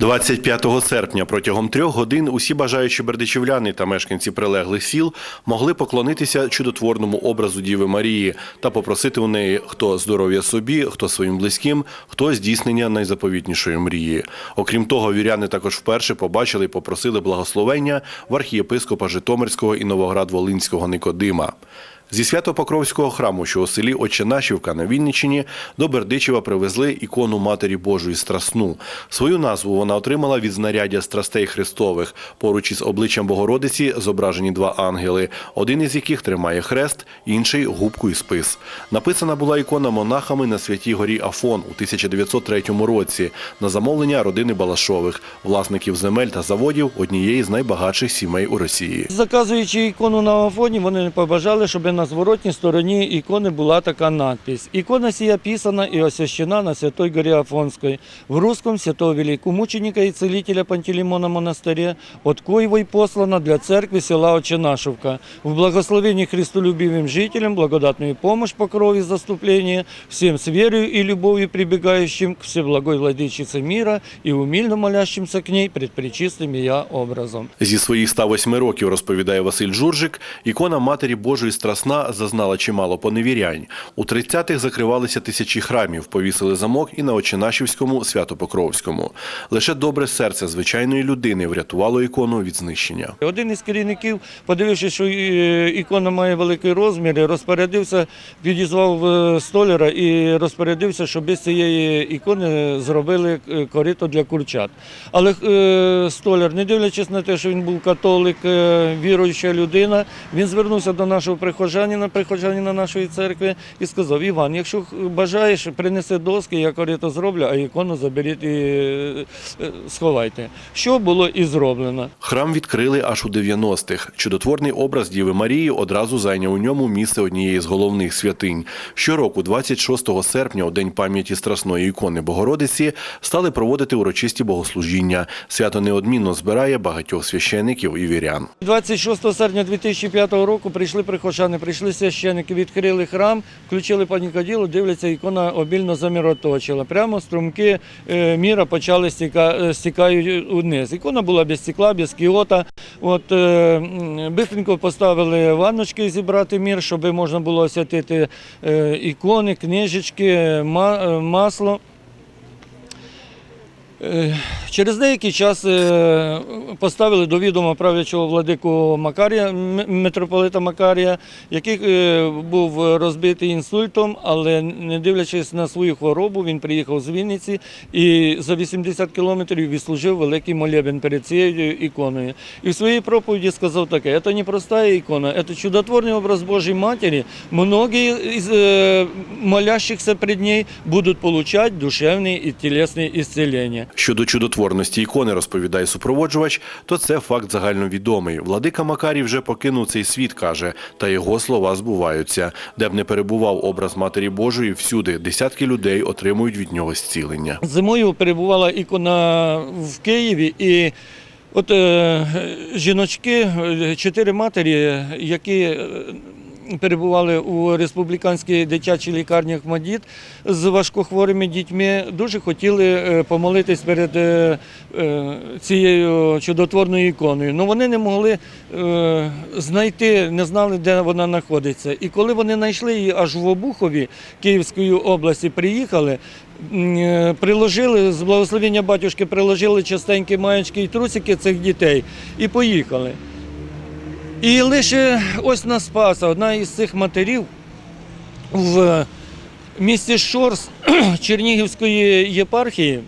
25 серпня протягом трьох годин усі бажаючі бердичівляни та мешканці прилеглих сіл могли поклонитися чудотворному образу Діви Марії та попросити у неї хто здоров'я собі, хто своїм близьким, хто здійснення найзаповітнішої мрії. Окрім того, віряни також вперше побачили і попросили благословення в архієпископа Житомирського і Новоград-Волинського Никодима. Зі Свято-Покровського храму, що у селі Отчинашівка на Вінниччині, до Бердичева привезли ікону Матері Божої Страсну. Свою назву вона отримала від знаряддя страстей Христових. Поруч із обличчям Богородиці зображені два ангели, один із яких тримає хрест, інший губку і спис. Написана була ікона монахами на святій горі Афон у 1903 році на замовлення родини Балашових, власників земель та заводів однієї з найбагатших сімей у Росії. Заказуючи ікону на Афоні, вони побажали, щоб зворотній стороні ікони була така надпись. Ікона сія писана і освящена на Святой горі Афонській, в русском святого великомученика і целителя Пантелеймона монастыря, от коего й послана для церкви села Очинашевка. В благословении христолюбивым жителям благодатную помощь по крови заступления, всем с верою и любовью прибегающим к Всеблагой Владычице мира и умильно молящимся к ней пред пречистым я образом. Зі своїх 108 років, розповідає Василь Журжик, ікона Матері Божої Страсна зазнала чимало поневірянь. У 30-х закривалися тисячі храмів, повісили замок і на Очинашівському, Свято-Покровському. Лише добре серце звичайної людини врятувало ікону від знищення. Один із керівників, подивившись, що е, ікона має великий розмір, розпорядився, підізвав е, столяра і розпорядився, щоб без цієї ікони зробили е, корито для курчат. Але столяр, не дивлячись на те, що він був католик, віруюча людина, він звернувся до нашого прихожанина, прихожанина нашої церкви, і сказав: Іван, якщо бажаєш, принеси доски, я корито зроблю, а ікону заберіть і е, сховайте. Що було і зроблено. Храм відкрили аж у 90-х. Чудотворний образ Діви Марії одразу зайняв у ньому місце однієї з головних святинь. Щороку, 26 серпня, у день пам'яті страсної ікони Богородиці, стали проводити урочисті богослужіння. Свято неодмінно збирає багатьох священиків і вірян. 26 серпня 2005 року прийшли прихожани, прийшли священники, відкрили храм, включили панікоділо, дивляться, ікона обільно заміроточила. Прямо струмки е, міра почали стіка, е, стікають униз. Ікона була без стекла, без кіота. От, е, бистренько поставили ванночки зібрати мір, щоб можна було освятити ікони, книжечки, масло. Е, Через деякий час е, поставили до відома правлячого владику Макарія, м- митрополита Макарія, який е, був розбитий інсультом, але не дивлячись на свою хворобу, він приїхав з Вінниці і за 80 кілометрів відслужив великий молебен перед цією іконою. І в своїй проповіді сказав таке: це не проста ікона, це чудотворний образ Божої Матері. Многие из э, молящихся пред ней будут получать душевные и телесные исцеления. Щодо чудотворності ікони, розповідає супроводжувач, то це факт загальновідомий. Владика Макарій вже покинув цей світ, каже, та його слова збуваються. Де б не перебував образ Матері Божої, всюди десятки людей отримують від нього зцілення. Зимою перебувала ікона в Києві і от е, жіночки, чотири матері, які е, перебували у республіканській дитячій лікарні «Ахмадіт» з важкохворими дітьми, дуже хотіли е, помолитись перед е, е, цією чудотворною іконою. але вони не могли знайти, не знали, де вона знаходиться. І коли вони знайшли її аж в Обухові Київської області, приїхали, приложили з благословення батюшки, приложили частенькі маєчки і трусики цих дітей і поїхали. І лише ось на Спаса, одна із цих матерів в місті Шорс Чернігівської єпархії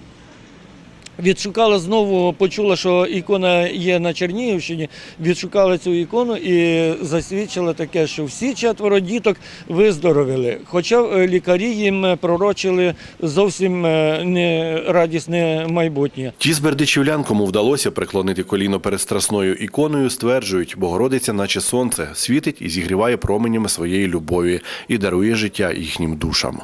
відшукала знову, почула, що ікона є на Чернігівщині, відшукала цю ікону і засвідчила таке, що всі четверо діток виздоровіли. Хоча е, лікарі їм пророчили зовсім е, не радісне майбутнє. Ті з бердичівлян, вдалося преклонити коліно перед страсною іконою, стверджують, Богородиця, наче сонце, світить і зігріває променями своєї любові і дарує життя їхнім душам.